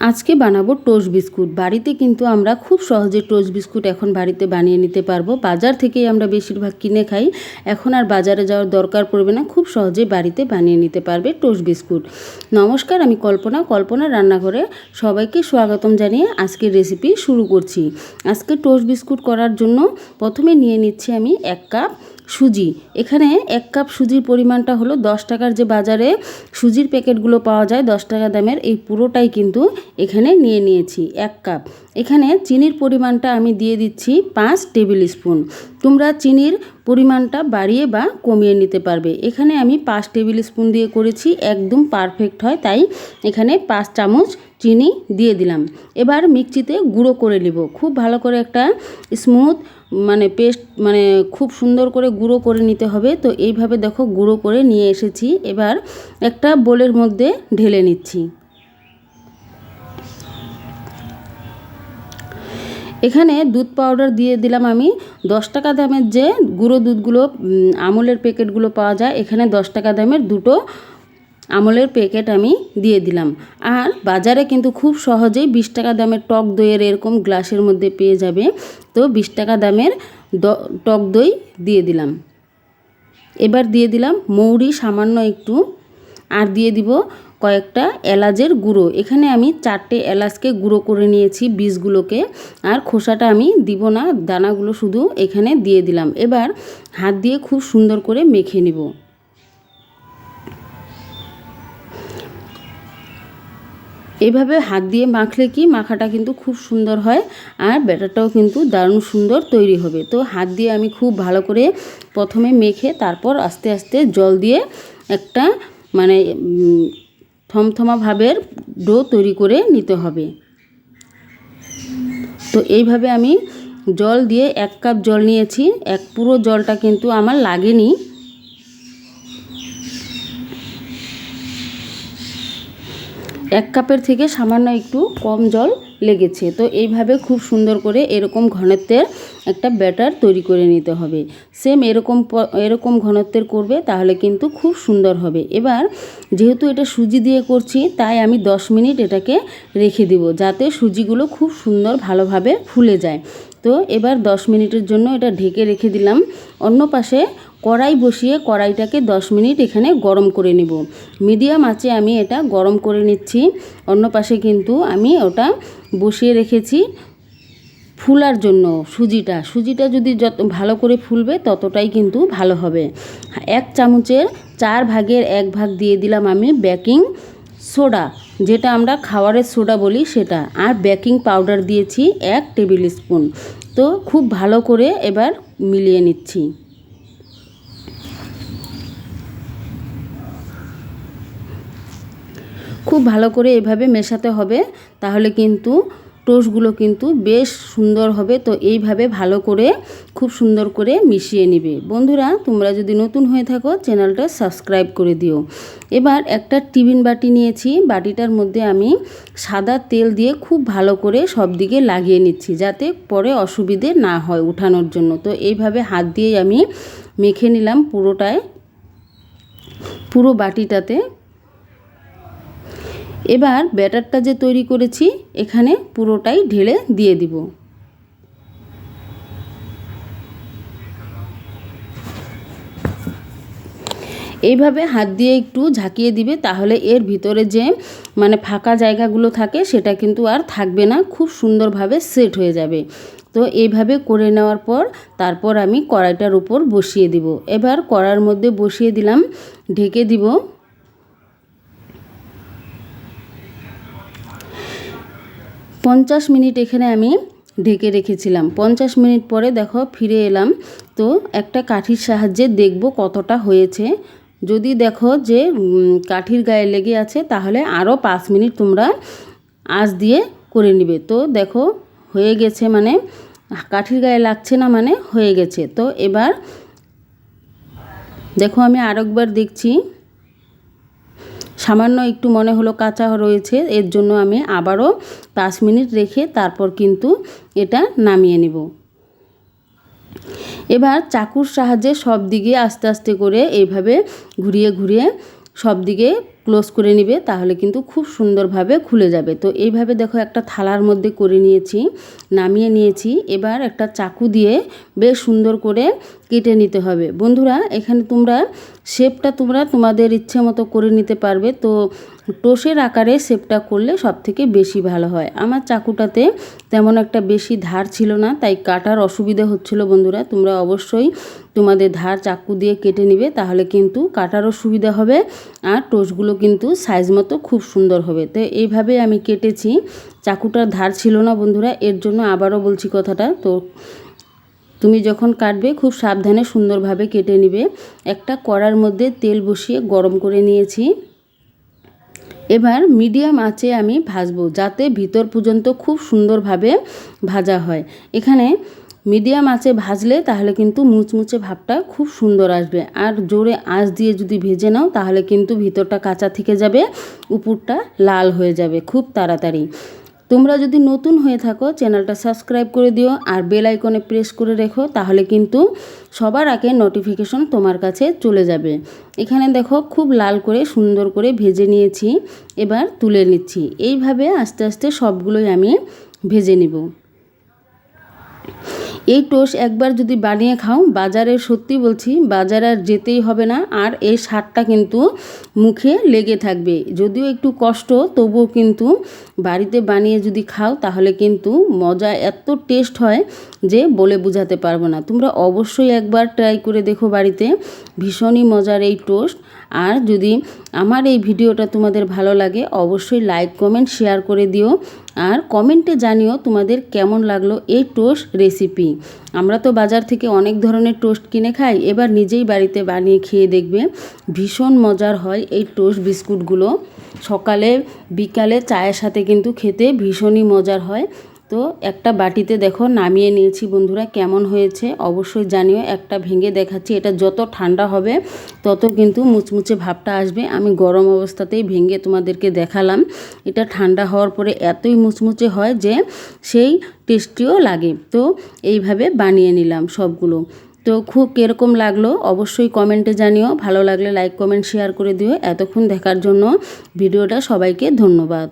আজকে বানাবো toast biscuit. বাড়িতে কিন্তু আমরা খুব সহজে টোস্ট বিস্কুট এখন বাড়িতে বানিয়ে নিতে পারব। বাজার থেকেই আমরা বেশিরভাগ কিনে খাই। এখন আর বাজারে যাওয়ার দরকার পড়বে না। খুব সহজে বাড়িতে বানিয়ে নিতে পারবে টোস্ট বিস্কুট। নমস্কার, আমি কল্পনা। কল্পনা রান্নাঘরে সবাইকে স্বাগতম জানিয়ে আজকের রেসিপি শুরু করছি। আজকে টোস্ট বিস্কুট করার জন্য প্রথমে নিয়ে নিচ্ছি আমি এক কাপ সুজি। এখানে এক কাপ সুজির পরিমাণটা হলো দশ টাকার যে বাজারে সুজির প্যাকেটগুলো পাওয়া যায়, দশ টাকা দামের, এই পুরোটাই কিন্তু এখানে নিয়ে নিয়েছি, এক কাপ। এখানে চিনির পরিমাণটা আমি দিয়ে দিচ্ছি পাঁচ টেবিল স্পুন। তোমরা চিনির পরিমাণটা বাড়িয়ে বা কমিয়ে নিতে পারবে। এখানে আমি পাঁচ টেবিল স্পুন দিয়ে করেছি, একদম পারফেক্ট হয়, তাই এখানে পাঁচ চামচ চিনি দিয়ে দিলাম। এবার মিক্সিতে গুঁড়ো করে নিব। খুব ভালো করে একটা স্মুথ মানে পেস্ট মানে খুব সুন্দর করে গুঁড়ো করে নিতে হবে। তো এইভাবে দেখো গুঁড়ো করে নিয়ে এসেছি। এবার একটা বোলের মধ্যে ঢেলে নিচ্ছি। এখানে দুধ পাউডার দিয়ে দিলাম আমি। দশ টাকা দামের যে গুঁড়ো দুধগুলো আমলের প্যাকেটগুলো পাওয়া যায়, এখানে দশ টাকা দামের দুটো আমলের প্যাকেট আমি দিয়ে দিলাম। আর বাজারে কিন্তু খুব সহজেই বিশ টাকা দামের টক দইয়ের এরকম গ্লাসের মধ্যে পেয়ে যাবে। তো বিশ টাকা দামের টক দই দিয়ে দিলাম। এবার দিয়ে দিলাম মৌরি সামান্য একটু। আর দিয়ে দিব কয়েকটা এলাচের গুঁড়ো। এখানে আমি চারটে এলাচকে গুঁড়ো করে নিয়েছি বীজগুলোকে। আর খোসাটা আমি দিব না, দানাগুলো শুধু এখানে দিয়ে দিলাম। এবার হাত দিয়ে খুব সুন্দর করে মেখে নিব। এইভাবে হাত দিয়ে মাখলে কি মাখাটা কিন্তু খুব সুন্দর হয় আর ব্যাটারটাও কিন্তু দারুণ সুন্দর তৈরি হবে। তো হাত দিয়ে আমি খুব ভালো করে প্রথমে মেখে তারপর আস্তে আস্তে জল দিয়ে একটা মানে থমথমা ভাবের ডো তৈরি করে নিতে হবে। তো এইভাবে আমি জল দিয়ে এক কাপ জল নিয়েছি। এক পুরো জলটা কিন্তু আমার লাগেনি। এক কাপের থেকে সামান্য একটু কম জল লেগেছে। তো এইভাবে খুব সুন্দর করে এরকম ঘনত্বের একটা ব্যাটার তৈরি করে নিতে হবে। সেম এরকম এরকম ঘনত্বের করবে তাহলে কিন্তু খুব সুন্দর হবে। এবার যেহেতু এটা সুজি দিয়ে করছি, তাই আমি 10 মিনিট এটাকে রেখে দিব যাতে সুজিগুলো খুব সুন্দর ভালোভাবে ফুলে যায়। তো এবার 10 মিনিটের জন্য এটা ঢেকে রেখে দিলাম। অন্য পাশে কড়াই বসিয়ে কড়াইটাকে 10 মিনিট এখানে গরম করে নেব। মিডিয়াম আঁচে আমি এটা গরম করে নিচ্ছি। অন্য পাশে কিন্তু আমি ওটা বসিয়ে রেখেছি ফুলার জন্য সুজিটা। সুজিটা যদি যত ভালো করে ফুলবে ততটাই কিন্তু ভালো হবে। এক চামচের চার ভাগের এক ভাগ দিয়ে দিলাম আমি বেকিং সোডা, যেটা আমরা খাওয়ারের সোডা বলি সেটা। আর বেকিং পাউডার দিয়েছি এক টেবিল স্পুন। তো খুব ভালো করে এবার মিলিয়ে নিচ্ছি। খুব ভালো করে এভাবে মেশাতে হবে, তাহলে কিন্তু টোস্টগুলো কিন্তু বেশ সুন্দর হবে। তো এইভাবে ভালো করে, খুব সুন্দর করে মিশিয়ে নিবে। বন্ধুরা, তোমরা যদি নতুন হয়ে থাকো, চ্যানেলটা সাবস্ক্রাইব করে দিও। এবার একটা টিফিন বাটি নিয়েছি। বাটিটার মধ্যে আমি সাদা তেল দিয়ে খুব ভালো করে সব দিকে লাগিয়ে নিচ্ছি, যাতে পরে অসুবিধে না হয় উঠানোর জন্য। তো এইভাবে হাত দিয়ে আমি মেখে নিলাম পুরোটায়, পুরো বাটিটাতে। এবার ব্যাটারটা যে তৈরি করেছি, এখানে পুরোটাই ঢেলে দিয়ে দিব। এইভাবে হাত দিয়ে একটু ঝাঁকিয়ে দিবে, তাহলে এর ভিতরে যে মানে ফাঁকা জায়গাগুলো থাকে, সেটা কিন্তু আর থাকবে না, খুব সুন্দরভাবে সেট হয়ে যাবে। তো এইভাবে করে নেওয়ার পর, তারপর আমি কড়াইটার উপর বসিয়ে দিব। এবার কড়ার মধ্যে বসিয়ে দিলাম, ঢেকে দিব পঞ্চাশ মিনিট এখানে আমি ঢেকে রেখেছিলাম। পঞ্চাশ মিনিট পরে দেখো ফিরে এলাম। তো একটা কাঠির সাহায্যে দেখব কতটা হয়েছে। যদি দেখো যে কাঠির গায়ে লেগে আছে, তাহলে আরও পাঁচ মিনিট তোমরা আঁচ দিয়ে করে নিবে। তো দেখো হয়ে গেছে মানে কাঠির গায়ে লাগছে না মানে হয়ে গেছে। তো এবার দেখো আমি আরেকবার দেখছি। সামান্য একটু মনে হলো কাঁচা রয়েছে, এর জন্য আমি আবারও পাঁচ মিনিট রেখে তারপর কিন্তু এটা নামিয়ে নেব। এবার চাকুর সাহায্যে সব দিকে আস্তে আস্তে করে এইভাবে ঘুরিয়ে ঘুরিয়ে সব দিকে ক্লোজ করে নিবে, তাহলে কিন্তু খুব সুন্দরভাবে খুলে যাবে। তো এইভাবে দেখো একটা থালার মধ্যে করে নিয়েছি, নামিয়ে নিয়েছি। এবার একটা চাকু দিয়ে বেশ সুন্দর করে কেটে নিতে হবে। বন্ধুরা, এখানে তোমরা শেপটা তোমরা তোমাদের ইচ্ছে মতো করে নিতে পারবে। তো টোষের আকারে শেপটা করলে সব থেকে বেশি ভালো হয়। আমার চাকুটাতে তেমন একটা বেশি ধার ছিল না, তাই কাটার অসুবিধা হচ্ছিল বন্ধুরা। তোমরা অবশ্যই তোমাদের ধার চাকু দিয়ে কেটে নিবে, তাহলে কিন্তু কাটারও সুবিধা হবে আর টোস্টগুলো কিন্তু সাইজ মতো খুব সুন্দর হবে। তো এইভাবে আমি কেটেছি, চাকুটার ধার ছিল না বন্ধুরা, এর জন্য আবারও বলছি কথাটা। তো তুমি যখন কাটবে, খুব সাবধানে সুন্দরভাবে কেটে নিবে। একটা কড়ার মধ্যে তেল বসিয়ে গরম করে নিয়েছি। এবার মিডিয়াম আঁচে আমি ভাজবো, যাতে ভিতর পর্যন্ত খুব সুন্দরভাবে ভাজা হয়। এখানে মিডিয়াম আঁচে ভাজলে তাহলে কিন্তু মুচমুচে ভাবটা খুব সুন্দর আসবে। আর জোরে আঁচ দিয়ে যদি ভেজে নাও, তাহলে কিন্তু ভিতরটা কাঁচা থেকে যাবে, উপরটা লাল হয়ে যাবে খুব তাড়াতাড়ি। তোমরা যদি নতুন হয়ে থাকো, চ্যানেলটা সাবস্ক্রাইব করে দিও আর বেল আইকনে প্রেস করে রেখো, তাহলে কিন্তু সবার আগে নোটিফিকেশন তোমার কাছে চলে যাবে। এখানে দেখো খুব লাল করে, সুন্দর করে ভেজে নিয়েছি, এবার তুলে নিচ্ছি। এইভাবে আস্তে আস্তে সবগুলোই আমি ভেজে নিব। এই টোস্ট একবার যদি বানিয়ে খাও, বাজারে সত্যি বলছি বাজারে আর যেতেই হবে না, আর এই স্বাদটা কিন্তু মুখে লেগে থাকবে। যদিও একটু কষ্ট, তবুও কিন্তু বাড়িতে বানিয়ে যদি খাও, তাহলে কিন্তু মজা এত টেস্ট হয় যে বলে বোঝাতে পারব না। তোমরা অবশ্যই একবার ট্রাই করে দেখো বাড়িতে, ভীষণই মজার এই টোস্ট। আর যদি আমার এই ভিডিওটা তোমাদের ভালো লাগে, অবশ্যই লাইক, কমেন্ট, শেয়ার করে দিও। আর কমেন্টে জানিও তোমাদের কেমন লাগল এই টোস্ট রেসিপি। আমরা তো বাজার থেকে অনেক ধরনের টোস্ট কিনে খাই, এবার নিজেই বাড়িতে বানিয়ে খেয়ে দেখবে ভীষণ মজার হয় এই টোস্ট বিস্কুটগুলো। সকালে, বিকালে চায়ের সাথে কিন্তু খেতে ভীষণই মজার হয়। তো একটা বাটিতে দেখো নামিয়ে নিয়েছি বন্ধুরা, কেমন হয়েছে অবশ্যই জানিও, একটা ভেঙে দেখাচ্ছি, এটা যত ঠান্ডা হবে তত কিন্তু মুচমুচে ভাবটা আসবে। আমি গরম অবস্থাতেই ভেঙে তোমাদেরকে দেখালাম, এটা ঠান্ডা হওয়ার পরে এতই মুচমুচে হয় যে সেই টেস্টিও লাগে। তো এইভাবে বানিয়ে নিলাম সবগুলো। তো খুব কীরকম লাগল অবশ্যই কমেন্টে জানিও, ভালো লাগলে লাইক, কমেন্ট, শেয়ার করে দিও। এতক্ষণ দেখার জন্য ভিডিওটা সবাইকে ধন্যবাদ।